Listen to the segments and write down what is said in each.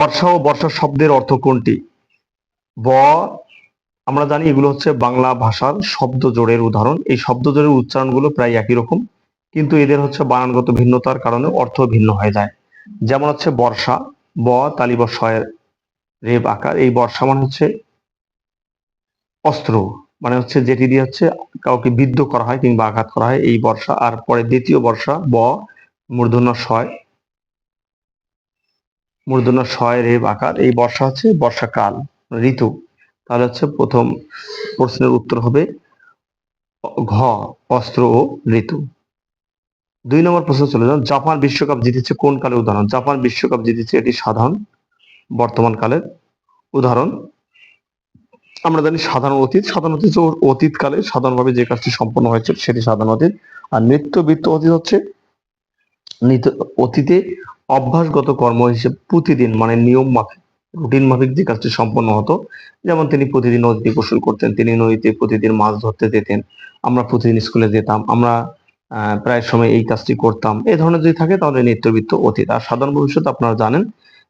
বর্ষা ও বর্ষা শব্দের অর্থ কোনটি? ব, আমরা জানি এগুলো হচ্ছে বাংলা ভাষার শব্দ জোড়ের উদাহরণ। এই শব্দ জোড়ের উচ্চারণগুলো প্রায় একই রকম, কিন্তু এদের হচ্ছে বানানগত ভিন্নতার কারণে অর্থ ভিন্ন হয়ে যায়। যেমন হচ্ছে বর্ষা, ব তালিব শয়ের রেব আকার। এই বর্ষা মানে হচ্ছে অস্ত্র মানে হচ্ছে যেটি দিয়ে হচ্ছে কাউকে বিদ্ধ করা হয় কিংবা আঘাত করা হয়। এই বর্ষা, আর পরে দ্বিতীয় বর্ষা, ব, মূর্ধন্য শয় মূর্ধন্য শয় রেব, আকার, এই বর্ষা হচ্ছে বর্ষাকাল, ঋতু। তাহলে হচ্ছে প্রথম প্রশ্নের উত্তর হবে ঘ, অস্ত্র ও ঋতু। দুই নম্বর প্রশ্ন চলে যান জাপান বিশ্বকাপ জিতেছে কোন কালের উদাহরণ? জাপান বিশ্বকাপ জিতেছে এটি সাধারণ বর্তমান কালের উদাহরণ। আমরা জানি সাধারণ অতীত সাধারণ অতীত অতীতকালে সাধারণভাবে যে কাজটি সম্পন্ন হয়েছে সেটি সাধারণ অতীত। আর নিত্য বৃত্ত অতীত হচ্ছে অতীতে অভ্যাসগত কর্ম হিসেবে প্রতিদিন মানে নিয়ম মাফিক, রুটিন মাফিক যে কাজটি সম্পন্ন হতো, যেমন তিনি প্রতিদিন নদীতে গোসল করতেন, তিনি নদীতে প্রতিদিন মাছ ধরতে যেতেন, আমরা প্রতিদিন স্কুলে যেতাম, আমরা প্রায় সময় এই কাজটি করতাম, এই ধরনের যদি থাকে তাহলে নিত্যবৃত্ত অতীত। আর সাধারণ ভবিষ্যৎ আপনারা জানেন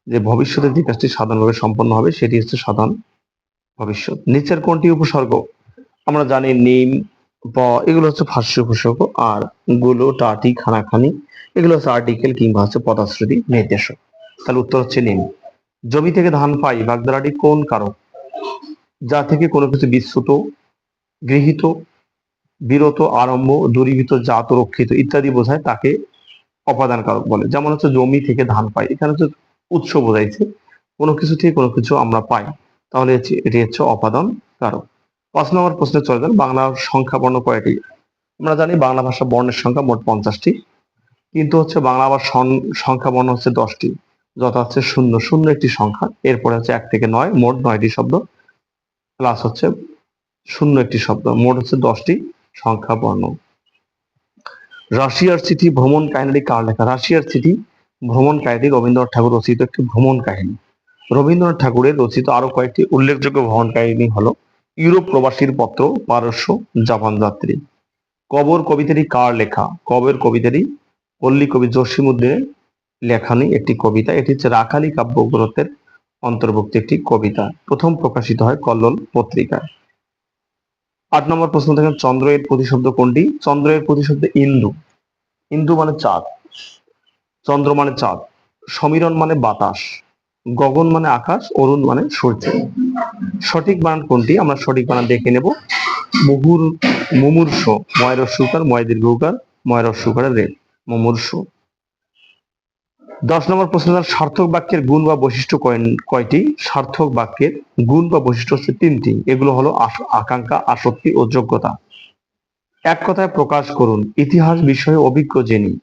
যে ভবিষ্যতে যে কাজটি সাধারণভাবে সম্পন্ন হবে সেটি হচ্ছে সাধারণ ভবিষ্যৎ। নিচের কোনটি উপসর্গ? আমরা জানি নিম, প, এগুলো হচ্ছে ভাষ্য উপসর্গ, আরগুলো টাটি খানাখানি এগুলো হচ্ছে আর্টিকেল কিংবা হচ্ছে পদাশ্রুতি নির্দেশক। তাহলে উত্তর হচ্ছে নিম। জমি থেকে ধান পাই, বাগদারাটি কোন কারক? যা থেকে কোনো কিছু বিচ্যুত গৃহীত, বিরত, আরম্ভ, দূরীভূত, জাত, রক্ষিত ইত্যাদি বোঝায় তাকে অপাদান কারক বলে। যেমন হচ্ছে জমি থেকে ধান পাই, এখানে হচ্ছে উৎস বোঝাইছে, কোনো কিছু থেকে কোনো কিছু আমরা পাই। তাহলে এটি হচ্ছে অপাদান কারক। পাঁচ নম্বর প্রশ্নে চলে যান বাংলার সংখ্যা বর্ণ কয়টি? আমরা জানি বাংলা ভাষা বর্ণের সংখ্যা মোট পঞ্চাশটি। কিন্তু হচ্ছে বাংলা আবার সংখ্যা বর্ণ হচ্ছে দশটি। যথা হচ্ছে শূন্য শূন্য একটি সংখ্যা। এরপরে হচ্ছে এক থেকে নয়, মোট নয়টি শব্দ। প্লাস হচ্ছে শূন্য একটি শব্দ, মোট হচ্ছে দশটি সংখ্যা বর্ণ। রাশিয়ার চিঠি ভ্রমণ কাহিনীটি কার লেখা? রাশিয়ার চিঠি ভ্রমণ কাহিনী রবীন্দ্রনাথ ঠাকুর রচিত একটি ভ্রমণ কাহিনী। রবীন্দ্রনাথ ঠাকুরের রচিত আরও কয়েকটি উল্লেখযোগ্য ভ্রমণ কাহিনী হলো ইউরোপ প্রবাসীর পত্র, পারস্য, জাপান যাত্রী। কবর কবিতাটি কার লেখা? কবের কবিতাটি পল্লী কবি জসিমুদ্দিনের লেখানি একটি কবিতা। এটি হচ্ছে রাখালি কাব্যগ্রন্থের অন্তর্ভুক্ত একটি কবিতা। প্রথম প্রকাশিত হয় কল্লোল পত্রিকায়। আট নম্বর প্রশ্ন দেখেন চন্দ্র এর প্রতিশব্দ কোনটি? চন্দ্র এর প্রতিশব্দ ইন্দু। ইন্দু মানে চাঁদ। চন্দ্র মানে চাঁদ। সমীরণ মানে বাতাস। গগন মানে আকাশ, অরুণ মানে সূর্য। সঠিক বানান কোনটি? আমরা সঠিক বানান দেখে নেব। মুহুর মুমূর্ষ ময়ের সুকার ময় দীর্ঘকার ময়ের সুকারের মুমূর্ষ। দশ নম্বর প্রশ্ন সার্থক বাক্যের গুণ বা বৈশিষ্ট্য কয়- কয়টি? সার্থক বাক্যের গুণ বা বৈশিষ্ট্য হচ্ছে তিনটি। এগুলো হলো আকাঙ্ক্ষা, আসক্তি ও যোগ্যতা। এক কথায় প্রকাশ করুন, ইতিহাস বিষয়ে অভিজ্ঞ জেনি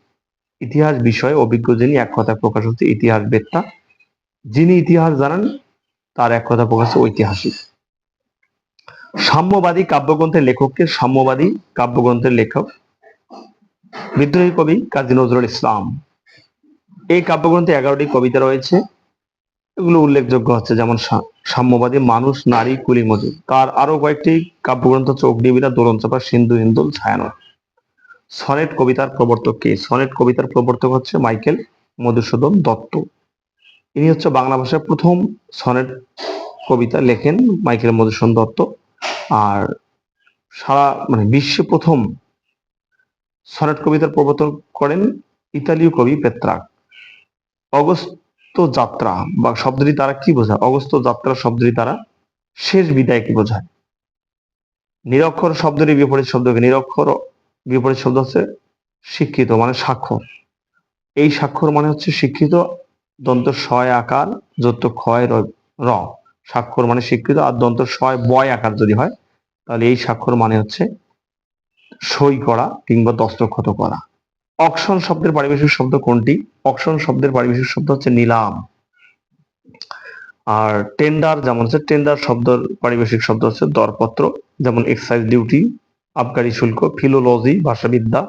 ইতিহাস বিষয়ে অভিজ্ঞ জেনি এক কথায় প্রকাশ হচ্ছে ইতিহাস বেত্তা। যিনি ইতিহাস জানান, তার এক কথা প্রকাশ ঐতিহাসিক। সাম্যবাদী কাব্যগ্রন্থের লেখককে সাম্যবাদী কাব্যগ্রন্থের লেখক বিদ্রোহী কবি কাজী নজরুল ইসলাম। এই কাব্যগ্রন্থে এগারোটি কবিতা রয়েছে। এগুলো উল্লেখযোগ্য হচ্ছে যেমন সাম্যবাদী মানুষ, নারী, কুলি, মজুর। তার আরও কয়েকটি কাব্যগ্রন্থ হচ্ছে অগ্নিবীরা দোলন চাপা, সিন্ধু, হিন্দুল ছায়ানট সনেট কবিতার প্রবর্তক কে? সনেট কবিতার প্রবর্তক হচ্ছে মাইকেল মধুসূদন দত্ত। ইনি হচ্ছে বাংলা ভাষায় প্রথম সনেট কবিতা লেখেন মাইকেল মধুসূদন দত্ত। আর সারা মানে বিশ্বে প্রথম সনেট কবিতার প্রবর্তন করেন ইতালীয় কবি পেত্রাক অগস্ত যাত্রা বা শব্দটি তারা কি বোঝায়? অগস্ত যাত্রা শব্দটি তারা শেষ বিদায় কি বোঝায়? নিরক্ষর শব্দটি বিপরীত শব্দকে নিরক্ষর বিপরীত শব্দ হচ্ছে শিক্ষিত মানে স্বাক্ষর। এই স্বাক্ষর মানে হচ্ছে শিক্ষিত, দন্ত শয় আকার যত ক্ষয় র- স্বাক্ষর মানে শিক্ষিত আর দন্ত শয় বয় আকার যদি হয়, তাহলে এই স্বাক্ষর মানে হচ্ছে সই করা কিংবা দস্তখত করা। অকশন শব্দের পারিভাষিক শব্দ কোনটি? অকশন শব্দের পারিভাষিক শব্দ হচ্ছে নিলাম। আর টেন্ডার যেমন হচ্ছে টেন্ডার শব্দের পারিভাষিক শব্দ হচ্ছে দরপত্র, যেমন এক্সাইজ ডিউটি আবগারি শুল্ক ফিলোলজি ভাষাবিদ্যা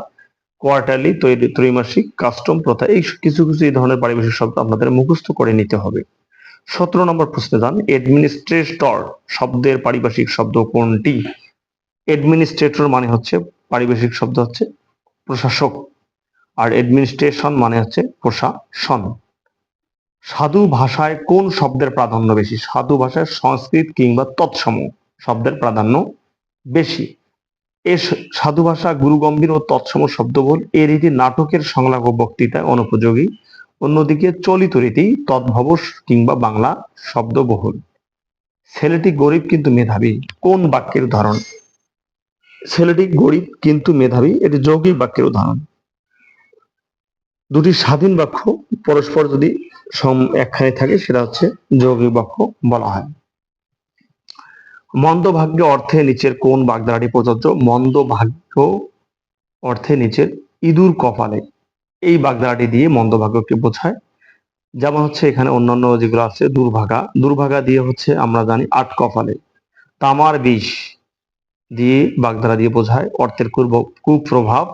কোয়ার্টারলি ত্রৈমাসিক কাস্টম প্রথা, এই কিছু কিছু এই ধরনের পারিভাষিক শব্দ আপনাদের মুখস্থ করে নিতে হবে। সতেরো নম্বর প্রশ্নে যান এডমিনিস্ট্রেটর শব্দের পারিভাষিক শব্দ কোনটি? এডমিনিস্ট্রেটর মানে হচ্ছে পারিবেশিক শব্দ হচ্ছে প্রশাসক। আর এডমিনিস্ট্রেশন মানে হচ্ছে প্রশাসন। সাধু ভাষায় কোন শব্দের প্রাধান্য বেশি? সাধু ভাষায় সংস্কৃত কিংবা তৎসম শব্দের প্রাধান্য বেশি। এ সাধু ভাষা গুরুগম্ভীর ও তৎসম শব্দবহুল। এ রীতি নাটকের সংলাপ ও বক্তৃতায় অনুপযোগী। অন্যদিকে চলিত রীতি তদ্ভব কিংবা বাংলা শব্দবহুল। ছেলেটি গরিব কিন্তু মেধাবী। কোন বাক্যের উদাহরণ? ছেলেটি গরিব কিন্তু মেধাবী। এটি যৌগিক বাক্যের উদাহরণ। দুটি স্বাধীন বাক্য পরস্পর যদি একখানে থাকে, সেটা হচ্ছে যৌগিক বাক্য বলা হয়। মন্দ ভাগ্য অর্থে নিচের কোন বাগধারাটি প্রযোজ্য? মন্দ ভাগ্য অর্থে নিচের ইঁদুর কপালে। এই বাগধারাটি দিয়ে মন্দ ভাগ্যকে বোঝায়। যেমন হচ্ছে এখানে অন্যান্য যেগুলো আছে, দুর্ভাগা। দুর্ভাগা দিয়ে হচ্ছে আমরা জানি আট কপালে। তামার বিষ। দিয়ে বাগধারা দিয়ে বোঝায় অর্থের কুপ্রভাব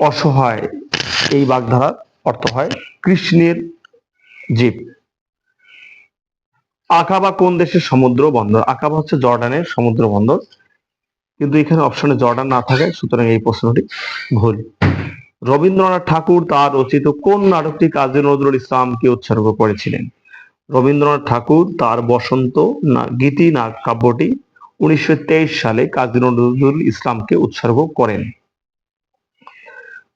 অসহায়। এই বাগধারার অর্থ হয় কৃষ্ণের জীব। আকাবা কোন দেশের সমুদ্র বন্দর? আকাবা হচ্ছে জর্ডানের সমুদ্র বন্দর। কিন্তু এখানে অপশনে জর্ডান না থাকায় সুতরাং এই প্রশ্নটি ভুল। রবীন্দ্রনাথ ঠাকুর তার রচিত কোন নাটকটি কাজী নজরুল ইসলামকে উৎসর্গ করেছিলেন? রবীন্দ্রনাথ ঠাকুর তার বসন্ত না, গীতি না কাব্যটি উনিশশো তেইশ সালে কাজী নজরুল ইসলামকে উৎসর্গ করেন।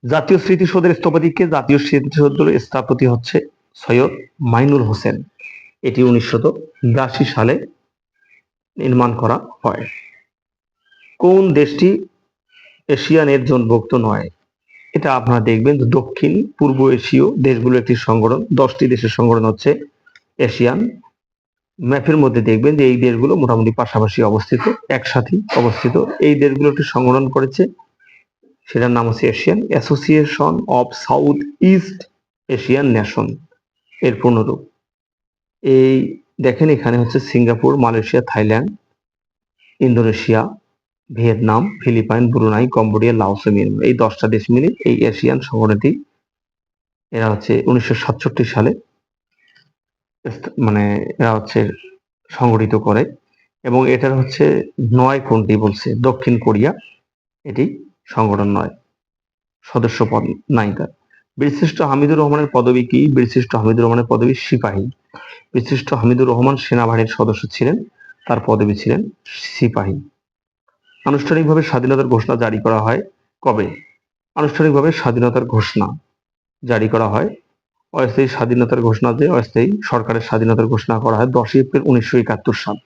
জাতীয় স্মৃতিসৌধের স্থপতিকে জাতীয় স্মৃতিসৌধের স্থপতি হচ্ছে সৈয়দ মাইনুল হোসেন। এটি উনিশশো বিরাশি সালে নির্মাণ করা হয়। কোন দেশটি এশিয়ান এর জনভুক্ত নয়? এটা আপনারা দেখবেন দক্ষিণ পূর্ব এশীয় দেশগুলো একটি সংগঠন, দশটি দেশের সংগঠন হচ্ছে এশিয়ান ম্যাপের মধ্যে দেখবেন যে এই দেশগুলো মোটামুটি পাশাপাশি অবস্থিত একসাথে অবস্থিত। এই দেশগুলো একটি সংগঠন করেছে। সেটার নাম হচ্ছে Asian association of south east Asian nation এর পূর্ণরূপ এই দেখেন এখানে হচ্ছে Singapore, Malaysia, Thailand, Indonesia, Vietnam, Philippine, Brunei, Cambodia, Laos Myanmar. এই দশটা দেশ মিলে এই এশিয়ান সংগঠনটি, এরা হচ্ছে উনিশশো সাতষট্টি সালে মানে এরা হচ্ছে সংগঠিত করে এবং এটার হচ্ছে নয় কোনটি বলছে? দক্ষিণ কোরিয়া, এটি সংগঠন নয় সদস্য পদ তার। বীরশ্রেষ্ঠ হামিদুর রহমানের পদবী কি? বীরশ্রেষ্ঠ হামিদুর রহমানের পদবী সিপাহী। বীরশ্রেষ্ঠ হামিদুর রহমান সেনাবাহিনীর সদস্য ছিলেন, তার পদবী ছিলেন সিপাহী। আনুষ্ঠানিকভাবে স্বাধীনতার ঘোষণা জারি করা হয় কবে? আনুষ্ঠানিকভাবে স্বাধীনতার ঘোষণা জারি করা হয় অস্থায়ী স্বাধীনতার ঘোষণা যে অস্থায়ী সরকারের স্বাধীনতার ঘোষণা করা হয় দশই এপ্রিল উনিশশো একাত্তর সাল।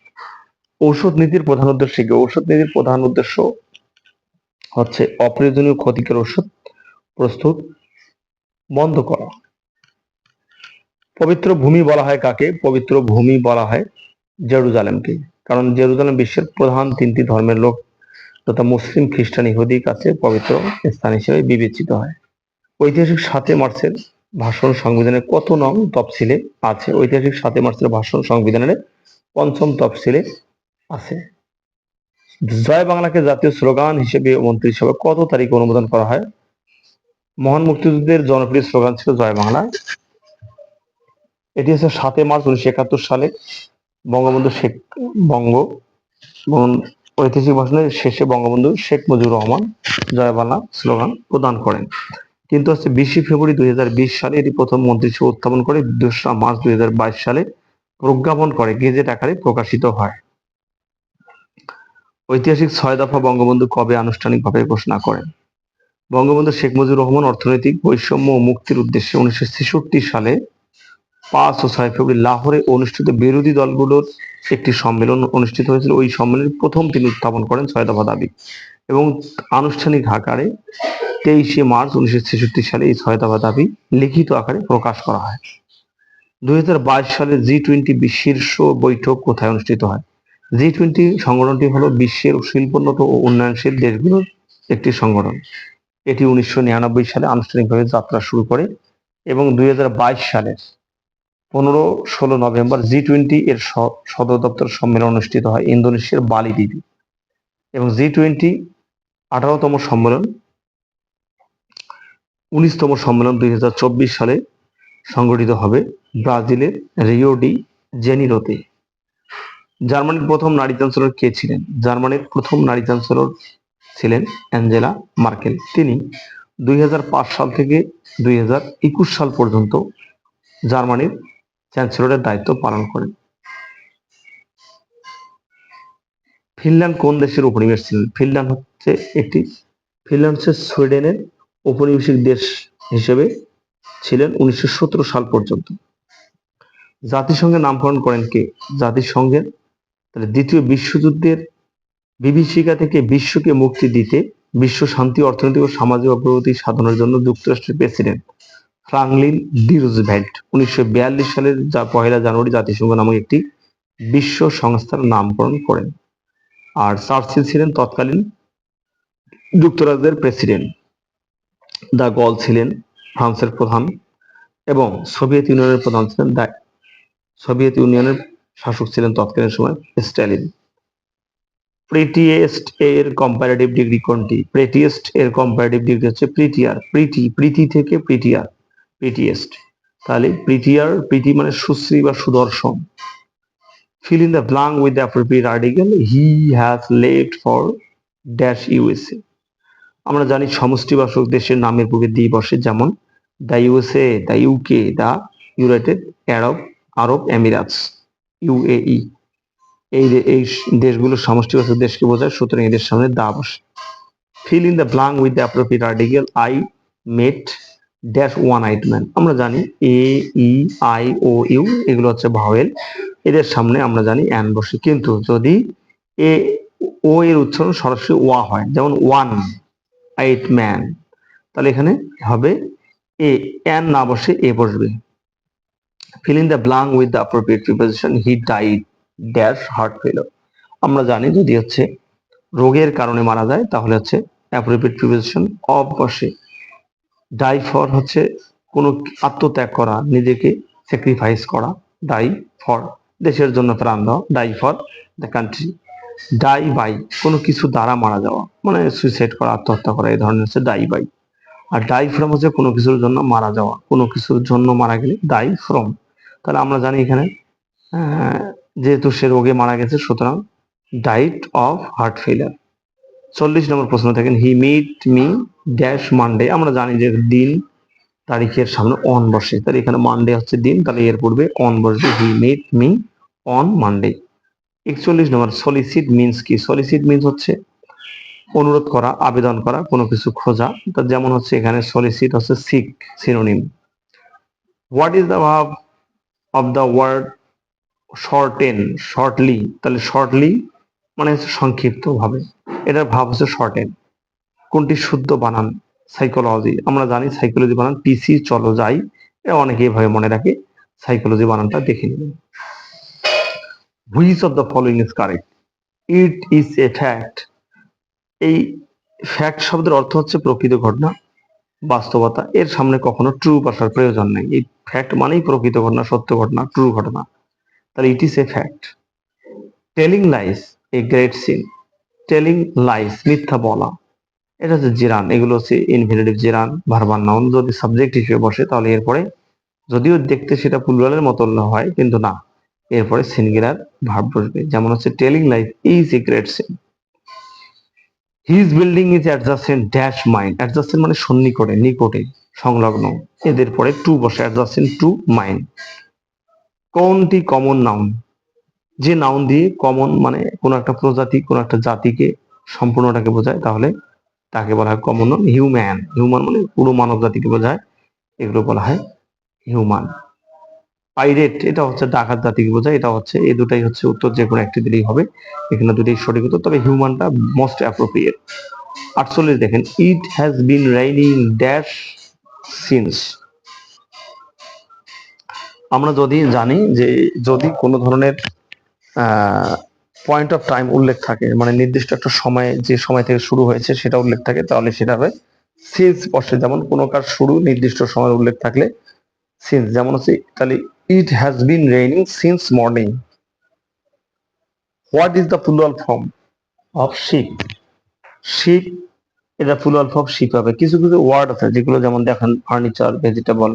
ঔষধ নীতির প্রধান উদ্দেশ্য কি? ঔষধ নীতির প্রধান উদ্দেশ্য হচ্ছে অপ্রয়োজনীয় ক্ষতিকর ওষুধ প্রস্তুত বন্ধ করা। পবিত্র ভূমি বলা হয় কাকে? পবিত্র ভূমি বলা হয় জেরুজালেমকে। কারণ জেরুজালেম বিশ্বের প্রধান তিনটি ধর্মের লোক তথা মুসলিম, খ্রিস্টান ইহুদির কাছে পবিত্র স্থান হিসেবে বিবেচিত হয়। ঐতিহাসিক সাতই মার্চের ভাষণ সংবিধানের কত নং তফসিলে আছে? ঐতিহাসিক সাতই মার্চের ভাষণ সংবিধানের পঞ্চম তফসিলে আছে। জয় বাংলাকে জাতীয় স্লোগান হিসেবে মন্ত্রিসভা কত তারিখে অনুমোদন করা হয়? মহান মুক্তিযুদ্ধের জনপ্রিয় স্লোগান ছিল জয় বাংলা। এটি হচ্ছে সাতই মার্চ উনিশশো একাত্তর সালে বঙ্গবন্ধু শেখ, বঙ্গ ঐতিহাসিক ভাষণের শেষে বঙ্গবন্ধু শেখ মুজিবুর রহমান জয় বাংলা স্লোগান প্রদান করেন। কিন্তু হচ্ছে বিশে ফেব্রুয়ারি দুই হাজার বিশ সালে এটি প্রথম মন্ত্রিসভা উত্থাপন করে, দোসরা মার্চ দুই সালে প্রজ্ঞাপন করে, গেজেট আকারে প্রকাশিত হয়। ঐতিহাসিক ছয় দফা বঙ্গবন্ধু কবে আনুষ্ঠানিকভাবে ঘোষণা করেন? বঙ্গবন্ধু শেখ মুজিবুর রহমান অর্থনৈতিক বৈষম্য ও মুক্তির উদ্দেশ্যে উনিশশো ছেষট্টি সালে পাঁচ ও ছয় ফেব্রুয়ারি লাহোরে অনুষ্ঠিত বিরোধী দলগুলোর একটি সম্মেলন অনুষ্ঠিত হয়েছিল। ওই সম্মেলনের প্রথম তিনি উত্থাপন করেন ছয় দফা দাবি এবং আনুষ্ঠানিক আকারে তেইশে মার্চ উনিশশো ছেষট্টি সালে এই ছয় দাবি লিখিত আকারে প্রকাশ করা হয়। দুই হাজার বাইশ সালে জি টোয়েন্টি শীর্ষ বৈঠক কোথায় অনুষ্ঠিত হয়? জি টোয়েন্টি সংগঠনটি হলো বিশ্বের শিল্পোন্নত ও উন্নয়নশীল দেশগুলোর একটি সংগঠন। এটি উনিশশো নিরানব্বই সালে আনুষ্ঠানিকভাবে যাত্রা শুরু করে এবং দুই সালের পনেরো ষোলো নভেম্বর জি টোয়েন্টি এর সদর দপ্তর সম্মেলন অনুষ্ঠিত হয় ইন্দোনেশিয়ার বালি দ্বীপে। এবং জি টোয়েন্টি আঠারোতম সম্মেলন উনিশতম সম্মেলন দুই হাজার চব্বিশ সালে সংগঠিত হবে ব্রাজিলের রিও ডি জেনিরোতে। জার্মানির প্রথম নারী চ্যান্সেলর কে ছিলেন? জার্মানির প্রথম নারী চ্যান্সেলর ছিলেন অ্যাঞ্জেলা মার্কেল। তিনি দুই হাজার পাঁচ সাল থেকে দুই হাজার একুশ সাল পর্যন্ত জার্মানির চ্যান্সেলরের দায়িত্ব পালন করেন। ফিনল্যান্ড কোন দেশের উপনিবেশ ছিলেন? ফিনল্যান্ড হচ্ছে একটি, ফিনল্যান্ড হচ্ছে সুইডেনের ঔপনিবেশিক দেশ হিসেবে ছিলেন উনিশশো সতেরো সাল পর্যন্ত। জাতিসংঘের নামকরণ করেন কে? জাতিসংঘের তাহলে দ্বিতীয় বিশ্বযুদ্ধের বিভীষিকা থেকে বিশ্বকে মুক্তি দিতে বিশ্ব শান্তি, অর্থনৈতিক ও সামাজিক অগ্রগতি সাধনের জন্য যুক্তরাষ্ট্রের প্রেসিডেন্ট ফ্রাঙ্কলিন ডি রুজভেল্ট উনিশশো সালের যা পহেলা জানুয়ারি জাতিসংঘ নামক একটি বিশ্ব সংস্থার নামকরণ করেন। আর চার্চিল ছিলেন তৎকালীন যুক্তরাজ্যের প্রেসিডেন্ট। দা গল ছিলেন ফ্রান্সের প্রধান এবং সোভিয়েত ইউনিয়নের প্রধান ছিলেন দা সোভিয়েত ইউনিয়নের শাসক ছিলেন তৎকালীন সময় স্ট্যালিন। প্রিটিয়েস্ট এর কম্পারেটিভ ডিগ্রি কোনটি? প্রেটিয়েস্ট এর কম্পারেটিভ ডিগ্রি হচ্ছে প্রিটিয়ার প্রিটি প্রীতি থেকে প্রিটিয়ার প্রিটিয়েস্ট তাহলে প্রিটিয়ার প্রীতি মানে সুশ্রী বা সুদর্শন। Fill in the blank with the appropriate article, he has left for dash USA আমরা জানি সমষ্টিবাচক দেশের নামের পূর্বে দিয়ে বসে যেমন the USA, the UK, the united Arab Arab emirates UAE. এই দে- এই স- দেশগুলো সমষ্টিবাচক দেশকে বোঝায়, সুতরাং এদের সামনে দা বসে fill in the blank with the appropriate article I met dash one eyed man আমরা জানি এ ই আই ও ইউ এগুলো হচ্ছে ভাওয়েল এদের সামনে আমরা জানি অ্যান বসে কিন্তু যদি এ ও এর উচ্চারণ সরাসরি ওয়া হয়, যেমন ওয়ান এইট ম্যান তাহলে এখানে হবে এ অ্যান না বসে এ বসবে। Fill in the blank with the appropriate preposition he died dash heart failure আমরা জানি যদি হচ্ছে রোগের কারণে মারা যায়, তাহলে হচ্ছে অ্যাপ্রোপ্রিয়েট প্রিপোজিশন অফ বসে। ডাই ফর হচ্ছে কোনো আত্মত্যাগ করা, নিজেকে স্যাক্রিফাইস করা ডাই ফর দেশের জন্য প্রাণ দেওয়া die for the country die by কোনো কিছু দ্বারা মারা যাওয়া মানে সুইসাইড করা, আত্মহত্যা করা, এই ধরনের হচ্ছে ডাই বাই আর ডাই ফ্রম হচ্ছে কোনো কিছুর জন্য মারা যাওয়া, কোনো কিছুর জন্য মারা গেলে ডাই ফ্রম তাহলে আমরা জানি এখানে যেহেতু সে রোগে মারা গেছে, সুতরাং ডাইট অফ হার্ট ফেলিয়ার চল্লিশ নম্বর প্রশ্ন থাকেন he meet me dash Monday আমরা জানি যে দিন তারিখের সামনে অন বসে। তাহলে এখানে মানডে হচ্ছে দিন, তাহলে এর পূর্বে অন বসবে he meet me on Monday একচল্লিশ নম্বর সলিসিট মিনস কি? সলিসিট মিনস হচ্ছে অনুরোধ করা, আবেদন করা, কোনো কিছু খোঁজা। তা যেমন হচ্ছে এখানে সলিসিট হচ্ছে seek synonym what is the ভাব of the word shorten shortly তাহলে শর্টলি মানে হচ্ছে সংক্ষিপ্ত ভাবে এটার ভাব হচ্ছে শর্টেন কোনটি শুদ্ধ বানান? সাইকোলজি আমরা জানি সাইকোলজি বানান। পিসি চলো যাই। এটা অনেকে এভাবে মনে রাখে। সাইকোলজি বানানটা দেখে নেবেন। Which of the following is correct it is a fact এই ফ্যাক্ট শব্দের অর্থ হচ্ছে প্রকৃত ঘটনা, বাস্তবতা। এর সামনে কখনো ট্রু আসার প্রয়োজন নেই। এই ফ্যাক্ট মানেই প্রকৃত ঘটনা, সত্য ঘটনা ট্রু ঘটনা। তাহলে it is a fact telling lies a great sin telling lies মিথ্যা বলা। এটা হচ্ছে জিরান। এগুলো হচ্ছে ইনফিনিটিভ জিরান ভার্বাল নাউন যদি সাবজেক্ট হিসেবে বসে, তাহলে এরপরে যদিও দেখতে সেটা প্লুরালের মতো হয়, কিন্তু না। এরপরে সিঙ্গুলার ভার্ব বসবে। যেমন হচ্ছে telling life is a great sin his building is adjacent dash mine adjacent মানে সন্নিকটে, নিকটে সংলগ্ন। এদের পরে টু বসে অ্যাডজাস্টেন্ট টু মাইন্ড কোনটি কমন নাউন যে নাউন দিয়ে কমন মানে কোনো একটা প্রজাতি, কোনো একটা জাতিকে সম্পূর্ণটাকে বোঝায়, তাহলে তাকে বলা হয় কমন হিউম্যান হিউম্যান মানে পুরো মানব জাতিকে বোঝায়। এগুলো বলা হয় হিউম্যান পাইরেট, এটা হচ্ছে ডাকাত জাতিকে বোঝায়? এটা হচ্ছে, এই দুটাই হচ্ছে উত্তর যে কোনো একটি দিলেই হবে। এখানে দুটাই সঠিক উত্তর, তবে হিউম্যানটা মোস্ট অ্যাপ্রোপ্রিয়েট আটচল্লিশ দেখেন it has been raining dash since আমরা যদি জানি যে, যদি কোনো ধরনের পয়েন্ট অফ টাইম উল্লেখ থাকে মানে নির্দিষ্ট একটা সময়, যে সময় থেকে শুরু হয়েছে সেটা উল্লেখ থাকে, তাহলে সেটা হবে সিন্স বসে যেমন কোনো কাজ শুরু নির্দিষ্ট সময় উল্লেখ থাকলে সিন্স যেমন হচ্ছে, তাহলে it has been raining since morning what is the plural form of ship ship এটা প্লুরাল ফর্ম শিপ হবে। কিছু কিছু ওয়ার্ড আছে যেগুলো যেমন দেখেন furniture vegetable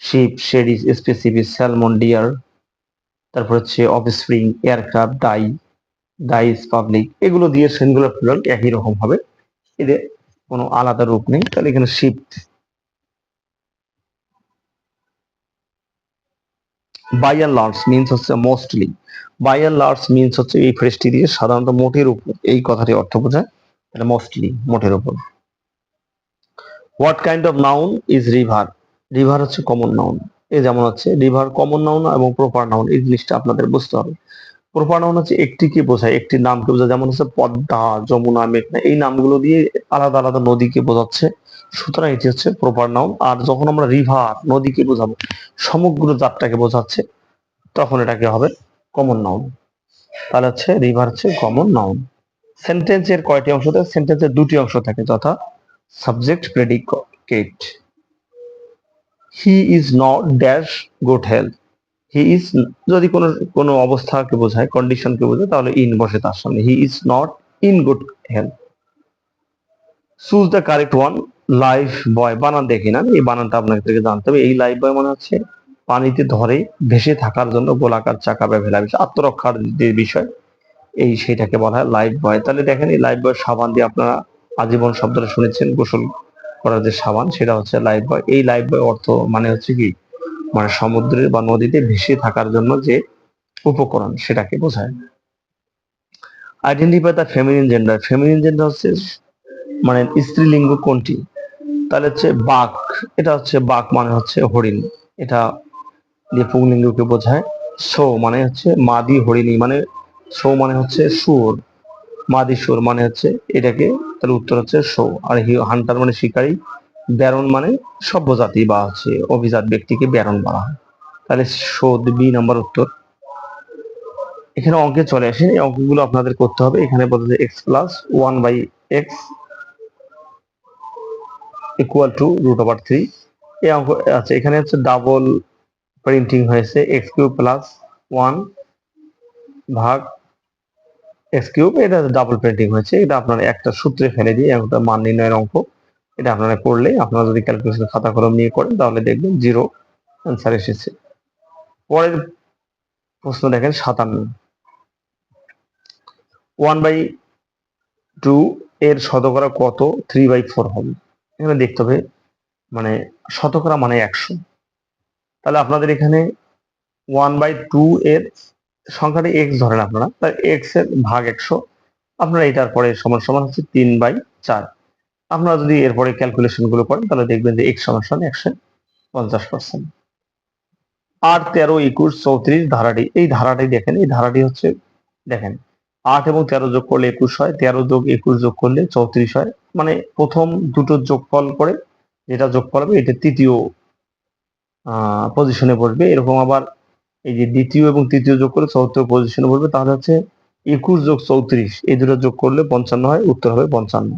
ship shades specific salmon deer তারপর হচ্ছে offspring aircraft die dice public এগুলো দিয়ে সিঙ্গুলার প্লুরাল একই রকম হবে। এদের কোনো আলাদা রূপ নেই। তাহলে এখানে ship by and large means হচ্ছে mostly by and large means হচ্ছে এই ফ্রেজটি দিয়ে সাধারণত মোটের উপর, এই কথাটি অর্থ বোঝায়, এটা মোস্টলি মোটের উপর। What kind of noun is river river হচ্ছে কমন নাউন এ যেমন হচ্ছে রিভার কমন নাউন এবং প্রপার নাউন এই জিনিসটা আপনাদের বুঝতে হবে। প্রপার নাউন হচ্ছে একটিকে বোঝায়, একটি নামকে বোঝায়, যেমন হচ্ছে পদ্মা, যমুনা, মেঘনা, এই নামগুলো দিয়ে আলাদা আলাদা নদীকে বোঝাচ্ছে। সুতরাং এটি হচ্ছে প্রপার নাউন। আর যখন আমরা রিভার, নদীকে বোঝাবো, সমগ্র যাত্রাকে বোঝাচ্ছে, তখন এটাকে হবে কমন নাউন তাহলে হচ্ছে রিভার হচ্ছে কমন নাউন সেন্টেন্সের কয়টি অংশ থাকে সেন্টেন্সের দুটি অংশ থাকে, যথা subject predicate he is not dash good health he is যদি কোনো কোনো অবস্থাকে বোঝায় কন্ডিশনকে বোঝায়, তাহলে ইন বসে তার সামনে he is not in good health choose the correct one lifebuoy বানান দেখি না এই বানানটা আপনাকে জানতে হবে। এই লাইফ বয় মানে হচ্ছে পানিতে ধরে ভেসে থাকার জন্য গোলাকার চাকা বা ভেলা বিষয় আত্মরক্ষার যে বিষয়, এই সেটাকে বলা হয় লাইফ বয় তাহলে দেখেন এই লাইফ বয় সাবান দিয়ে আপনারা আজীবন শব্দটা শুনেছেন, গোসল করার যে সাবান, সেটা হচ্ছে লাইফ বয় এই লাইফ বয় অর্থ মানে হচ্ছে কি? মানে সমুদ্রে বা নদীতে ভেসে থাকার জন্য যে উপকরণ, সেটাকে বোঝায়। Identify the feminine gender feminine gender হচ্ছে মানে স্ত্রীলিঙ্গ কোনটি? তাহলে হচ্ছে বাঘ এটা হচ্ছে বাঘ মানে হচ্ছে হরিণ। এটা দিয়ে পুংলিঙ্গকে বোঝায়। সো মানে হচ্ছে মাদি হরিণী মানে সো মানে হচ্ছে সুর মাদি সুর মানে হচ্ছে এটাকে তার উত্তর হচ্ছে সৌ। আর হান্টার মানে শিকারী, ব্যারন মানে সভ্য জাতি বা হচ্ছে অভিজাত ব্যক্তিকে ব্যারন বলা হয়। তাহলে সৌদ বি নাম্বার উত্তর। এখানে অঙ্কে চলে আসে এই অঙ্কগুলো আপনাদের করতে হবে। এখানে বলতে x plus one by x equal to root over three এই অঙ্ক আচ্ছা এখানে হচ্ছে ডাবল প্রিন্টিং হয়েছে এক্স কিউব প্লাস ওয়ান ভাগ এক্স কিউব এটা ডাবল প্রিন্টিং হয়েছে, এটা আপনারা একটা সূত্রে ফেলে দিয়ে একটা মান নির্ণয়ের অঙ্ক, এটা আপনারা করলে, আপনারা যদি ক্যালকুলেশন খাতা কলম নিয়ে করেন, তাহলে দেখবেন জিরো অ্যান্সার এসেছে। পরের প্রশ্ন দেখেন, সাতান্ন। ওয়ান বাই টু এর শতকরা কত? থ্রি বাই ফোর হবে। এখানে দেখতে হবে মানে শতকরা মানে একশো। তাহলে আপনাদের এখানে ওয়ান বাই টু এর সংখ্যাটি এক্স ধরেন আপনারা তাই এক্সের ভাগ একশো। আপনারা এটার পরে সমান সমান হচ্ছে তিন বাই চার। আপনারা যদি এরপরে ক্যালকুলেশনগুলো করেন, তাহলে দেখবেন যে এক্স সমান সমান একশো পঞ্চাশ পার্সেন্ট আট তেরো একুশ চৌত্রিশ ধারাটি, এই ধারাটি দেখেন, এই ধারাটি হচ্ছে, দেখেন আট এবং তেরো যোগ করলে একুশ হয়, তেরো যোগ একুশ যোগ করলে চৌত্রিশ হয়। মানে প্রথম দুটো যোগফল করে যেটা যোগফল হবে, এটা তৃতীয় পজিশনে বসবে। এরকম আবার এই যে দ্বিতীয় এবং তৃতীয় যোগ করে চতুর্থ পজিশনে বসবে, তাহলে হচ্ছে একুশ যোগ চৌত্রিশ, এই দুটো যোগ করলে পঞ্চান্ন হয়, উত্তর হবে পঞ্চান্ন।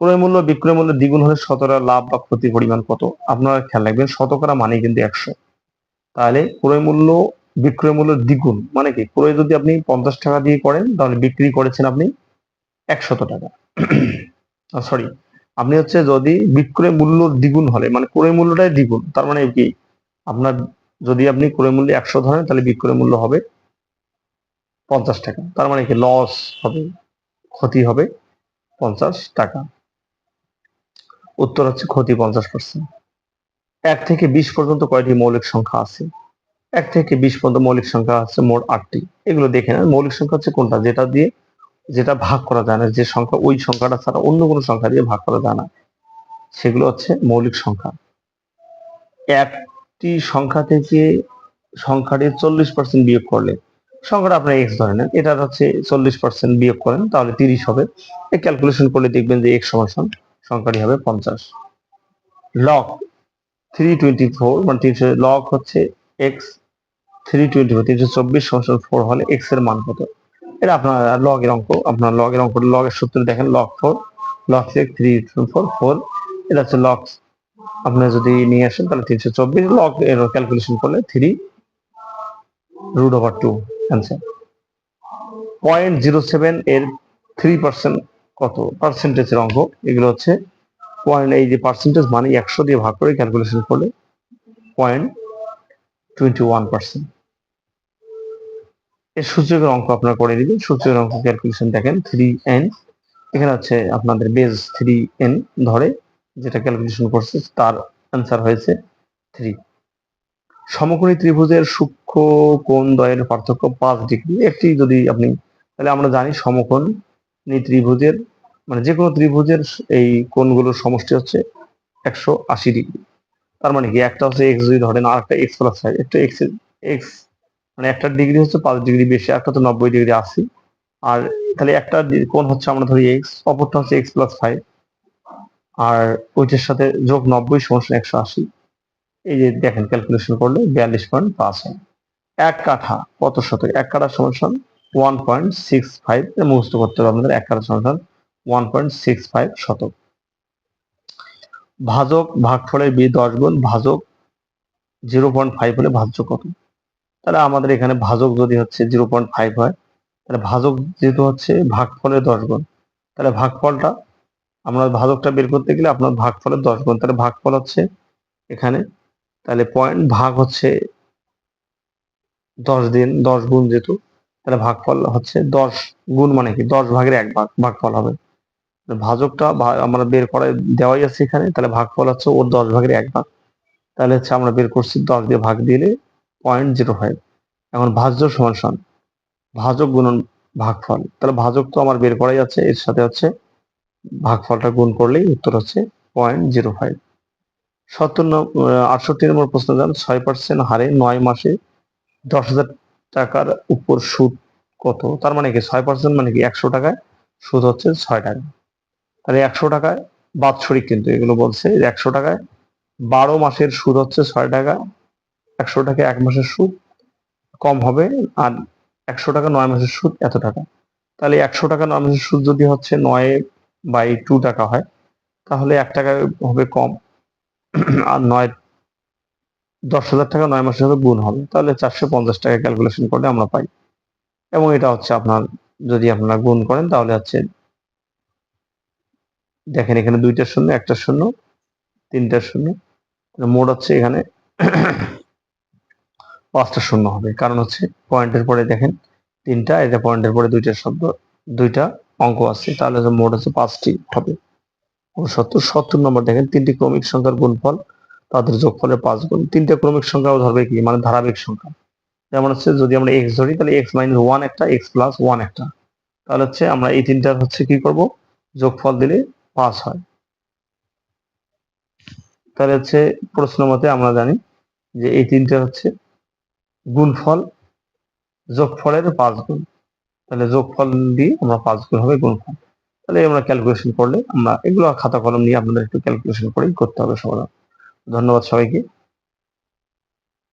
ক্রয় মূল্য, বিক্রয় মূল্য দ্বিগুণ হলে শতকরা লাভ বা ক্ষতির পরিমাণ কত? আপনারা খেয়াল রাখবেন, শতকরা মানে কিন্তু একশো। তাহলে ক্রয় মূল্য বিক্রয় মূল্য দ্বিগুণ। মানে কি? ক্রয় যদি আপনি পঞ্চাশ টাকা দিয়ে করেন, তাহলে বিক্রি করেছেন আপনি একশত টাকা। সরি আপনি হচ্ছে যদি বিক্রয় মূল্য দ্বিগুণ হলে মানে ক্রয় মূল্যটাই দ্বিগুণ, তার মানে কি? আপনার যদি আপনি ক্রয় মূল্য একশো ধরেন, তাহলে বিক্রয় মূল্য হবে পঞ্চাশ টাকা। তার মানে কি? লস হবে, ক্ষতি হবে পঞ্চাশ টাকা। উত্তর হচ্ছে ক্ষতি পঞ্চাশ পার্সেন্ট এক থেকে বিশ পর্যন্ত কয়টি মৌলিক সংখ্যা আছে? এক থেকে বিশ পর্যন্ত মৌলিক সংখ্যা আছে, মোট আটটি। এগুলো দেখে নেন, মৌলিক সংখ্যা হচ্ছে কোনটা? যেটা দিয়ে, যেটা ভাগ করা যায় না, যে সংখ্যা, ওই সংখ্যাটা ছাড়া অন্য কোনো সংখ্যা দিয়ে ভাগ করা যায় না। সেগুলো হচ্ছে মৌলিক সংখ্যা। একটি সংখ্যা থেকে সংখ্যাটির চল্লিশ পার্সেন্ট বিয়োগ করলে, সংখ্যাটা আপনার এক্স ধরে নেন, এটা হচ্ছে চল্লিশ পার্সেন্ট বিয়োগ করেন, তাহলে তিরিশ হবে। এই ক্যালকুলেশন করলে দেখবেন যে এক্স সমান সংখ্যাটি হবে পঞ্চাশ। লক থ্রি টোয়েন্টি ফোর মানে তিনশো লক হচ্ছে এক্স থ্রি টোয়েন্টি ফোর তিনশো চব্বিশ সমান ফোর হলে এক্সের মান কত? এটা আপনার লগের অঙ্ক, আপনার লগের অঙ্ক লগের সূত্র দেখেন log four log six three four four এটা হচ্ছে লক আপনি যদি নিয়ে আসেন তাহলে তিনশো চব্বিশ লক এর ক্যালকুলেশন করলে three root over two answer point zero seven এর থ্রি পার্সেন্ট কত? পার্সেন্টেজের অঙ্ক, এগুলো হচ্ছে পয়েন্ট এই যে পার্সেন্টেজ মানে একশো দিয়ে ভাগ করে ক্যালকুলেশন করলে পয়েন্ট টোয়েন্টি ওয়ান পার্সেন্ট এর সূচকের অঙ্ক আপনারা করে দিবেন সূচকের অঙ্ক ক্যালকুলেশন দেখেন থ্রি এন এখানে হচ্ছে আপনাদের বেজ থ্রি এন ধরে, যেটা ক্যালকুলেশন করছে, তার অ্যান্সার হয়েছে থ্রি সমকোণী ত্রিভুজের সূক্ষ্ম কোণ দ্বয়ের পার্থক্য পাঁচ ডিগ্রি একটি যদি আপনি, তাহলে আমরা জানি সমকোণী ত্রিভুজের মানে যে কোনো ত্রিভুজের এই কোণগুলোর সমষ্টি হচ্ছে একশো আশি ডিগ্রি তার মানে কি? একটা হচ্ছে এক্স যদি ধরেন আর একটা এক্স প্লাস ফাইভ একটা এক্স এক্স মানে একটা ডিগ্রি হচ্ছে পাঁচ ডিগ্রি বেশি একটা তো নব্বই ডিগ্রি আশি। আর তাহলে একটা কোন হচ্ছে আমরা ধরি এক্স অপরটা হচ্ছে এক্স প্লাস ফাইভ আর ওইটার সাথে যোগ নব্বই সমস্যা একশো আশি। এই যে দেখেন ক্যালকুলেশন করলে বিয়াল্লিশ পয়েন্ট পাঁচ হয়। এক কাঠা কত শতক? এক কাঠা সমান ওয়ান পয়েন্ট সিক্স ফাইভ মুখস্থ করতে হবে আপনাদের এক কাঠা সমান ওয়ান পয়েন্ট সিক্স ফাইভ শতক। ভাজক ভাগফলের বি দশ গুণ, ভাজক জিরো পয়েন্ট ফাইভ হলে ভাজ্য কত? তাহলে আমাদের এখানে ভাজক যদি হচ্ছে জিরো পয়েন্ট ফাইভ হয়, তাহলে ভাজক যেহেতু হচ্ছে ভাগফলের দশ গুণ, তাহলে ভাগফলটা আমরা ভাজকটা বের করতে গেলে আপনার ভাগফলের দশ গুণ, তাহলে ভাগফল হচ্ছে এখানে, তাহলে পয়েন্ট ভাগ হচ্ছে দশ দিন, দশ গুণ যেহেতু, তাহলে ভাগফল হচ্ছে দশ গুণ মানে কি? দশ ভাগের এক ভাগ, ভাগফল হবে। ভাজকটা আমরা বের করে দেওয়াই আছে এখানে, তাহলে ভাগফল হচ্ছে ওর দশ ভাগের এক ভাগ। তাহলে হচ্ছে আমরা বের করছি দশ দিয়ে ভাগ দিলে পয়েন্ট জিরো ফাইভ এখন ভাজ্য সমান সমান, ভাজক গুণন ভাগফল। তাহলে ভাজক তো আমার বের করাই আছে, এর সাথে হচ্ছে ভাগফলটা গুণ করলেই উত্তর হচ্ছে পয়েন্ট জিরো ফাইভ সত্তর আটষট্টি নম্বর প্রশ্ন যান ছয় পার্সেন্ট হারে নয় মাসে দশ হাজার টাকার উপর সুদ কত? তার মানে কি, ছয় পার্সেন্ট মানে কি, একশো টাকায় সুদ হচ্ছে ছয় টাকা। তাহলে একশো টাকায় বাৎসরিক কিন্তু এগুলো বলছে। একশো টাকায় বারো মাসের সুদ হচ্ছে ছয় টাকা, একশো টাকা এক মাসের সুদ কম হবে আর একশো টাকা নয় মাসের সুদ এত টাকা। তাহলে একশো টাকা নয় মাসের সুদ যদি হচ্ছে নয় বাই টু টাকা হয়, তাহলে এক টাকা হবে কম। আর নয়, দশ হাজার টাকা নয় মাসের সাথে গুণ হবে। তাহলে চারশো পঞ্চাশ টাকা ক্যালকুলেশন করলে আমরা পাই। এবং এটা হচ্ছে আপনার যদি আপনারা গুণ করেন, তাহলে হচ্ছে দেখেন এখানে দুইটা শূন্য, একটা শূন্য, তিনটা শূন্য। মোট হচ্ছে এখানে পাঁচটা শূন্য হবে। কারণ হচ্ছে পয়েন্টের পরে দেখেন তিনটা এটা পয়েন্টের পরে দুইটা শব্দ, দুইটা অঙ্ক আছে, তাহলে মোট হচ্ছে পাঁচটি হবে। সত্তর সত্তর নম্বর দেখেন, তিনটি ক্রমিক সংখ্যার গুণফল, তাদের যোগফলের পাঁচ গুণ। তিনটে ক্রমিক সংখ্যাও ধরবে কি? মানে ধারাবাহিক সংখ্যা। যেমন হচ্ছে যদি আমরা এক্স ধরি, তাহলে এক্স মাইনাস ওয়ান একটা এক্স প্লাস ওয়ান একটা। তাহলে হচ্ছে আমরা এই তিনটার হচ্ছে কি করব? যোগফল দিলে পাঁচ হয়। তাহলে হচ্ছে প্রশ্ন মতে আমরা জানি যে এই তিনটা হচ্ছে গুণফল, যোগফলের পাঁচ গুণ তাহলে যোগফল দিয়ে আমরা পাঁচ গুণ হবে গুণফল। তাহলে আমরা ক্যালকুলেশন করলে আমরা এগুলো খাতা কলম নিয়ে আপনাদের একটু ক্যালকুলেশন করেই করতে হবে সমাধান ধন্যবাদ সবাইকে।